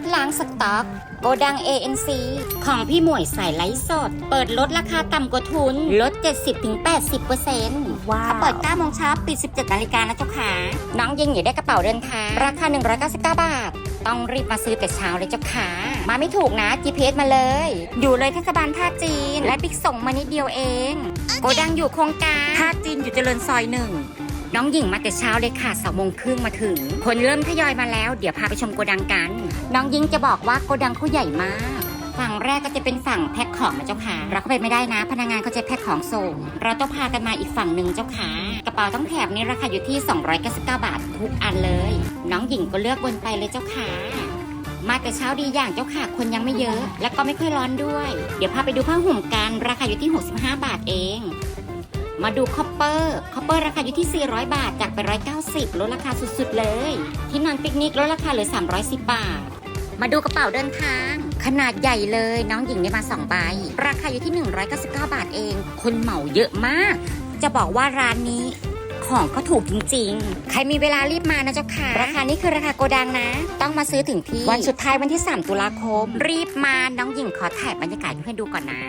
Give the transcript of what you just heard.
ถล้างสต็อก โกดัง ANC ของพี่หมวยสายไลฟ์สด เปิดลดราคาต่ำกว่าทุน ลด 70-80%ว้าวถ้าเปิด9โมงเช้าปิด 17นาฬิกานะเจ้าค่ะ น้องยิงอย่าได้กระเป๋าเดินทางราคา 199 บาท ต้องรีบมาซื้อแต่เช้าเลยเจ้าค่ะมาไม่ถูกนะ GPS มาเลย อยู่เลยเทศบาลท่าจีน และบิ๊กส่งมานิดเดียวเอง โกดังอยู่โครงการท่าจีนอยู่เจริญซอยหนึ่ง น้องหญิงมาแต่เช้าเลยค่ะสองโมงครึ่งมาถึง คนเริ่มทยอยมาแล้ว เดี๋ยวพาไปชมโกดังกัน น้องหญิงจะบอกว่าโกดังเขาใหญ่มาก ฝั่งแรกก็จะเป็นฝั่งแพ็คของนะเจ้าค่ะเราเข้าไปไม่ได้นะ พนักงานเขาจะแพ็คของส่ง เราต้องพากันมาอีกฝั่งหนึ่งเจ้าค่ะกระเป๋าต้องแถบนี้ราคาอยู่ที่ 299 บาททุกอันเลย น้องหญิงก็เลือกบนไปเลยเจ้าค่ะมาแต่เช้าดีอย่างเจ้าค่ะคนยังไม่เยอะ และก็ไม่ค่อยร้อนด้วย เดี๋ยวพาไปดูผ้าห่มกัน ราคาอยู่ที่ 65 บาทเอง มาดูคอปเปอร์คอปเปอร์ราคาอยู่ที่ 400 บาท จากไป 190 ลดราคาสุดๆ เลย ที่นอนปิกนิกลดราคาเหลือ 310 บาท มาดูกระเป๋าเดินทาง ขนาดใหญ่เลยน้องหญิงได้มา 2 ใบ ราคาอยู่ที่ 199 บาทเอง คนเหมาเยอะมาก จะบอกว่าร้านนี้ของก็ถูกจริงๆ ใครมีเวลารีบมานะเจ้าค่ะ ราคานี้คือราคาโกดังนะ ต้องมาซื้อถึงที่ วันสุดท้ายวันที่ 3 ตุลาคม รีบมาน้องหญิงขอถ่ายบรรยากาศให้เพื่อนดูก่อนนะ